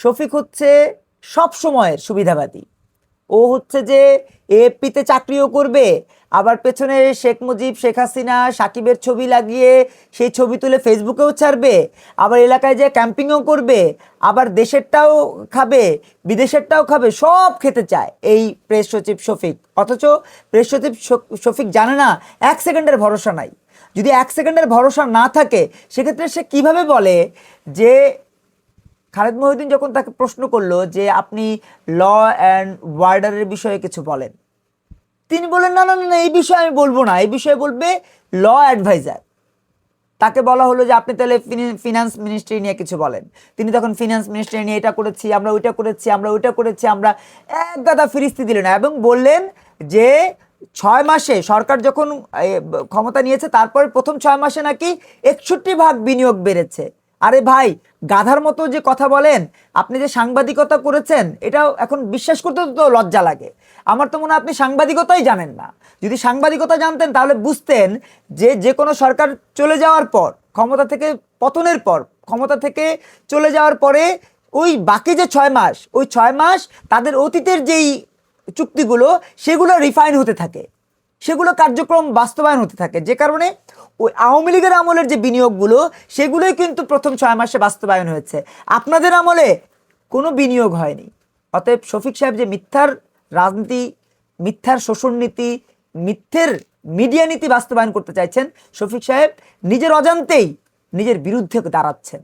শফিক হচ্ছে সব সময়ের সুবিধাবাদী। ও হচ্ছে যে এপিতে চাকরিও করবে, আবার পেছনে শেখ মুজিব, শেখ হাসিনা, সাকিবের ছবি লাগিয়ে সেই ছবি তুলে ফেসবুকেও ছাড়বে, আবার এলাকায় যে ক্যাম্পিংও করবে, আবার দেশেরটাও খাবে, বিদেশেরটাও খাবে, সব খেতে চায় এই প্রেস সচিব শফিক। অথচ প্রেস সচিব শফিক জানে না, এক সেকেন্ডের ভরসা নাই। যদি এক সেকেন্ডের ভরসা না থাকে, সেক্ষেত্রে সে কীভাবে বলে যে খালেদ মহিউদ্দিন যখন তাকে প্রশ্ন করল যে আপনি ল অ্যান্ড ওয়ার্ডারের বিষয়ে কিছু বলেন, তিনি বললেন, না না না এই বিষয়ে আমি বলব না। এই বিষয়ে বলবে ল অ্যাডভাইজার। তাকে বলা হলো যে আপনি তাহলে ফিনান্স মিনিস্ট্রি নিয়ে কিছু বলেন। তিনি তখন ফিনান্স মিনিস্ট্রি নিয়ে এটা করেছি, আমরা ওইটা করেছি, আমরা ওইটা করেছি, আমরা এক গাদা ফিরিস্তি দিল না এবং বললেন যে ছয় মাসে সরকার যখন ক্ষমতা নিয়েছে, তারপর প্রথম ছয় মাসে নাকি একষট্টি ভাগ বিনিয়োগ বেড়েছে। আরে ভাই, গাধার মতো যে কথা বলেন, আপনি যে সাংবাদিকতা করেছেন, এটাও এখন বিশ্বাস করতে তো লজ্জা লাগে। আমার তো মনে হয় আপনি সাংবাদিকতাই জানেন না। যদি সাংবাদিকতা জানতেন, তাহলে বুঝতেন যে যে কোনো সরকার চলে যাওয়ার পর, ক্ষমতা থেকে পতনের পর, ক্ষমতা থেকে চলে যাওয়ার পরে, ওই বাকি যে ছয় মাস, ওই ছয় মাস তাদের অতীতের যেই চুক্তিগুলো, সেগুলো রিফাইন হতে থাকে। সেগুলো কার্যক্রম বাস্তবায়ন হতে থাকে। যে কারণে ওই আওয়ামী লীগের আমলের যে বিনিয়োগগুলো, সেগুলোই কিন্তু প্রথম ছয় মাসে বাস্তবায়ন হয়েছে। আপনাদের আমলে কোনো বিনিয়োগ হয়নি। অতএব শফিক সাহেব যে মিথ্যার রাজনীতি, মিথ্যার শোষণ নীতি, মিথ্যের মিডিয়া নীতি বাস্তবায়ন করতে চাইছেন, শফিক সাহেব নিজের অজান্তেই নিজের বিরুদ্ধে দাঁড়াচ্ছেন।